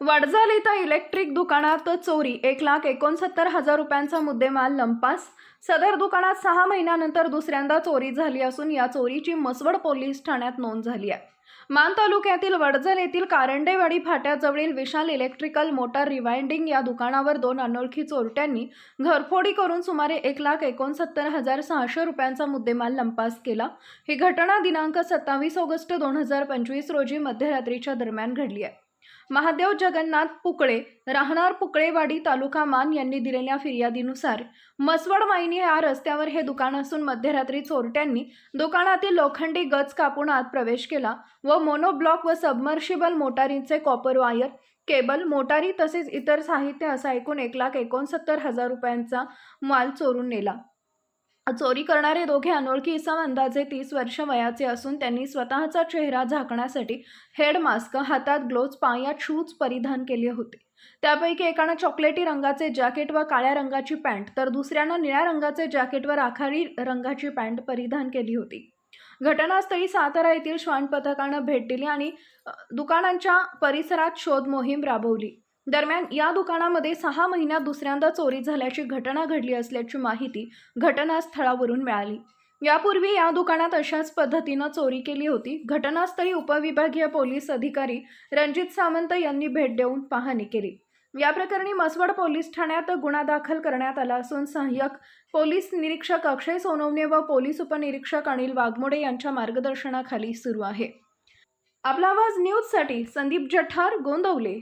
वडजाल इथं इलेक्ट्रिक दुकानात चोरी. एक लाख एकोणसत्तर हजार रुपयांचा मुद्देमाल लंपास. सदर दुकानात सहा महिन्यानंतर दुसऱ्यांदा चोरी झाली असून या चोरीची मसवड पोलीस ठाण्यात नोंद झाली आहे. मान तालुक्यातील वडजल येथील कारंडेवाडी फाट्याजवळील विशाल इलेक्ट्रिकल मोटार रिवाइंडिंग या दुकानावर दोन अनोळखी चोरट्यांनी घरफोडी करून सुमारे एक लाख एकोणसत्तर हजार सहाशे रुपयांचा मुद्देमाल लंपास केला. ही घटना दिनांक सत्तावीस ऑगस्ट दोन हजार पंचवीस रोजी मध्यरात्रीच्या दरम्यान घडली आहे. महादेव जगन्नाथ पुकळे राहणार पुकळेवाडी तालुका मान यांनी दिलेल्या फिर्यादीनुसार मसवड वाहिनी या रस्त्यावर हे दुकान असून मध्यरात्री चोरट्यांनी दुकानातील लोखंडी गज कापून आत प्रवेश केला व मोनोब्लॉक व सबमर्शिबल मोटारींचे कॉपर वायर केबल मोटारी तसेच इतर साहित्य असा एकूण एक लाख एकोणसत्तर हजार रुपयांचा माल चोरून नेला. चोरी करणारे दोघे अनोळखी इसम अंदाजे तीस वर्ष वयाचे असून त्यांनी स्वतःचा चेहरा झाकण्यासाठी हेड मास्क हातात ग्लोव्ज पायात शूज परिधान केले होते. त्यापैकी एकानं चॉकलेटी रंगाचे जॅकेट व काळ्या रंगाची पॅन्ट तर दुसऱ्यानं निळ्या रंगाचे जॅकेट व राखाडी रंगाची पॅन्ट परिधान केली होती. घटनास्थळी सातारा येथील श्वान पथकानं भेट दिली आणि दुकानांच्या परिसरात शोध मोहीम राबवली. दरम्यान या दुकानामध्ये सहा महिन्यात दुसऱ्यांदा चोरी झाल्याची घटना घडली असल्याची माहिती घटनास्थळावरून मिळाली. यापूर्वी या दुकानात अशाच पद्धतीनं चोरी केली होती. घटनास्थळी उपविभागीय पोलीस अधिकारी रणजित सामंत यांनी भेट देऊन पाहणी केली. या प्रकरणी मसवड पोलीस ठाण्यात गुन्हा दाखल करण्यात आला असून सहाय्यक पोलीस निरीक्षक अक्षय सोनवणे व पोलीस उपनिरीक्षक अनिल वाघमोडे यांच्या मार्गदर्शनाखाली सुरू आहे. आपला आवाज न्यूजसाठी संदीप जठार गोंदवले.